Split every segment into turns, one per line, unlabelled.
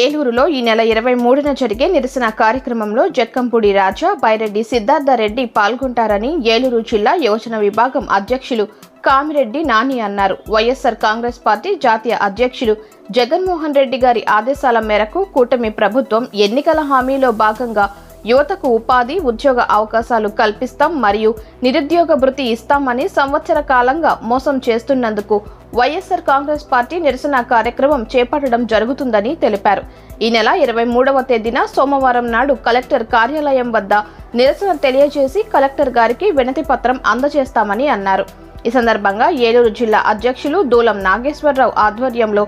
ఏలూరులో ఈ నెల ఇరవై మూడున జరిగే నిరసన కార్యక్రమంలో జక్కంపూడి రాజా బైరెడ్డి సిద్ధార్థరెడ్డి పాల్గొంటారని ఏలూరు జిల్లా యోజన విభాగం అధ్యక్షులు కామిరెడ్డి నాని అన్నారు. వైఎస్సార్ కాంగ్రెస్ పార్టీ జాతీయ అధ్యక్షులు జగన్మోహన్ రెడ్డి గారి ఆదేశాల మేరకు కూటమి ప్రభుత్వం ఎన్నికల హామీలో భాగంగా యువతకు ఉపాధి ఉద్యోగ అవకాశాలు కల్పిస్తాం మరియు నిరుద్యోగ భృతి ఇస్తామని సంవత్సర కాలంగా మోసం చేస్తున్నందుకు వైఎస్ఆర్ కాంగ్రెస్ పార్టీ నిరసన కార్యక్రమం చేపట్టడం జరుగుతుందని తెలిపారు. ఈ నెల ఇరవై మూడవ తేదీన సోమవారం నాడు కలెక్టర్ కార్యాలయం వద్ద నిరసన తెలియజేసి కలెక్టర్ గారికి వినతి పత్రం అందజేస్తామని అన్నారు. ఈ సందర్భంగా ఏలూరు జిల్లా అధ్యక్షులు దూలం నాగేశ్వరరావు ఆధ్వర్యంలో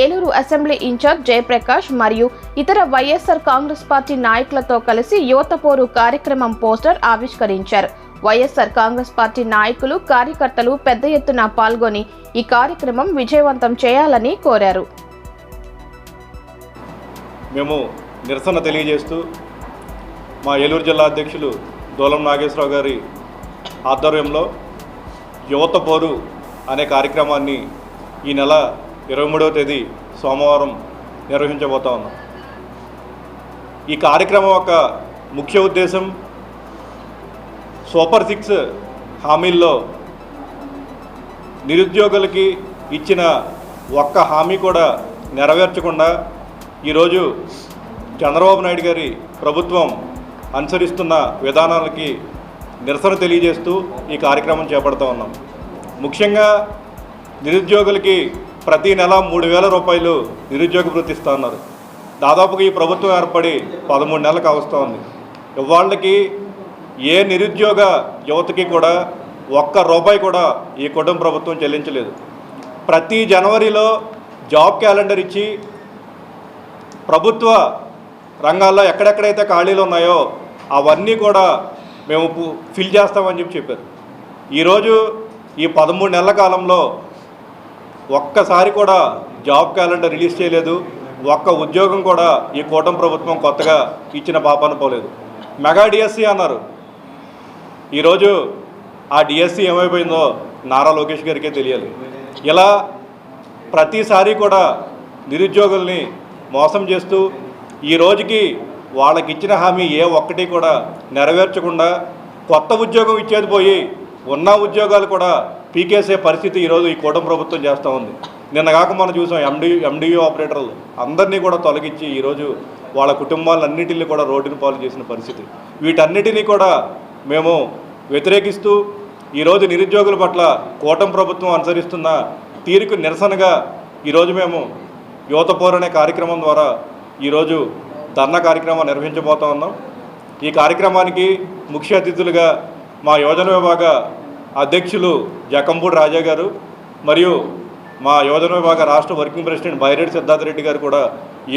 ఏలూరు అసెంబ్లీ ఇన్ఛార్జ్ జయప్రకాష్ మరియు ఇతర వైఎస్ఆర్ కాంగ్రెస్ పార్టీ నాయకులతో కలిసి యువత పోరు కార్యక్రమం పోస్టర్ ఆవిష్కరించారు. వైఎస్ఆర్ కాంగ్రెస్ పార్టీ నాయకులు కార్యకర్తలు పెద్ద ఎత్తున పాల్గొని ఈ కార్యక్రమం విజయవంతం చేయాలని కోరారు.
మేము నిరసన తెలియజేస్తూ మా ఏలూరు జిల్లా అధ్యక్షులు దూలం నాగేశ్వరరావు గారి ఆధ్వర్యంలో యువత పోరు అనే కార్యక్రమాన్ని ఈ నెల ఇరవై మూడవ తేదీ సోమవారం నిర్వహించబోతా ఉన్నాం. ఈ కార్యక్రమం యొక్క ముఖ్య ఉద్దేశం సూపర్ సిక్స్ హామీల్లో నిరుద్యోగులకి ఇచ్చిన ఒక్క హామీ కూడా నెరవేర్చకుండా ఈరోజు చంద్రబాబు నాయుడు గారి ప్రభుత్వం అనుసరిస్తున్న విధానాలకి నిరసన తెలియజేస్తూ ఈ కార్యక్రమం చేపడుతూ ఉన్నాం. ముఖ్యంగా నిరుద్యోగులకి ప్రతి నెల మూడు వేల రూపాయలు నిరుద్యోగ వృత్తి ఇస్తూ ఉన్నారు. దాదాపుగా ఈ ప్రభుత్వం ఏర్పడి పదమూడు నెలలకు అవస్తా ఉంది. ఇవాళ్ళకి ఏ నిరుద్యోగ యువతకి కూడా ఒక్క రూపాయి కూడా ఈ కుటుంబ ప్రభుత్వం చెల్లించలేదు. ప్రతి జనవరిలో జాబ్ క్యాలెండర్ ఇచ్చి ప్రభుత్వ రంగాల్లో ఎక్కడెక్కడైతే ఖాళీలు ఉన్నాయో అవన్నీ కూడా మేము ఫిల్ చేస్తామని చెప్పి చెప్పారు. ఈరోజు ఈ పదమూడు నెలల కాలంలో ఒక్కసారి కూడా జాబ్ క్యాలెండర్ రిలీజ్ చేయలేదు. ఒక్క ఉద్యోగం కూడా ఈ కూటమి ప్రభుత్వం కొత్తగా ఇచ్చిన పాపాన పోలేదు మెగా డిఎస్సి అన్నారు. ఈరోజు ఆ డిఎస్సి ఏమైపోయిందో నారా లోకేష్ గారికే తెలియాలి. ఇలా ప్రతిసారి కూడా నిరుద్యోగుల్ని మోసం చేస్తూ ఈ రోజుకి వాళ్ళకి ఇచ్చిన హామీ ఏ ఒక్కటి కూడా నెరవేర్చకుండా కొత్త ఉద్యోగం ఇచ్చేది పోయి ఉన్న ఉద్యోగాలు కూడా పీకేసే పరిస్థితి ఈరోజు ఈ కూటమి ప్రభుత్వం చేస్తూ ఉంది. నిన్న కాక మనం చూసాం ఎండి ఎండియూ ఆపరేటర్లు అందరినీ కూడా తొలగించి ఈరోజు వాళ్ళ కుటుంబాలన్నిటిని కూడా రోడ్డును పాలు చేసిన పరిస్థితి. వీటన్నిటినీ కూడా మేము వ్యతిరేకిస్తూ ఈరోజు నిరుద్యోగుల పట్ల కూటమి ప్రభుత్వం అనుసరిస్తున్న తీరుకు నిరసనగా ఈరోజు మేము యువత పోరనే కార్యక్రమం ద్వారా ఈరోజు ధర్నా కార్యక్రమం నిర్వహించబోతా ఉన్నాం. ఈ కార్యక్రమానికి ముఖ్య అతిథులుగా మా యోజన విభాగ అధ్యక్షులు జకంపూడి రాజా గారు మరియు మా యోజన విభాగ రాష్ట్ర వర్కింగ్ ప్రెసిడెంట్ బైరెడ్డి సిద్ధార్థ రెడ్డి గారు కూడా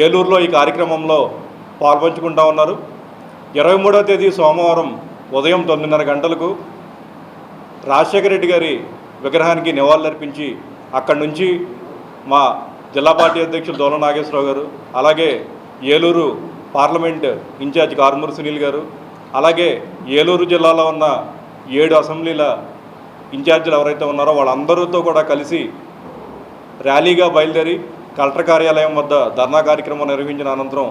ఏలూరులో ఈ కార్యక్రమంలో పాల్పంచుకుంటా ఉన్నారు. ఇరవై మూడవ తేదీ సోమవారం ఉదయం తొమ్మిదిన్నర గంటలకు రాజశేఖర రెడ్డి గారి విగ్రహానికి నివాళులర్పించి అక్కడి నుంచి మా జిల్లా పార్టీ అధ్యక్షులు దోల నాగేశ్వరరావు గారు అలాగే Eluru parliament in charge Karumuru Sunil గారు అలాగే ఏలూరు జిల్లాలో ఉన్న ఏడు అసెంబ్లీల ఇన్ఛార్జీలు ఎవరైతే ఉన్నారో వాళ్ళందరితో కూడా కలిసి ర్యాలీగా బయలుదేరి కలెక్టర్ కార్యాలయం వద్ద ధర్నా కార్యక్రమం నిర్వహించిన అనంతరం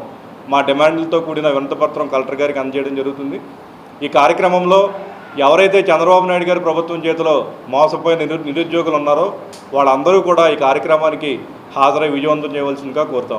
మా డిమాండ్లతో కూడిన వినతపత్రం కలెక్టర్ గారికి అందజేయడం జరుగుతుంది. ఈ కార్యక్రమంలో ఎవరైతే చంద్రబాబు నాయుడు గారి ప్రభుత్వం చేతిలో మోసపోయిన నిరు నిరుద్యోగులు ఉన్నారో వాళ్ళందరూ కూడా ఈ కార్యక్రమానికి హాజరై విజయవంతం చేయవలసిందిగా కోరుతా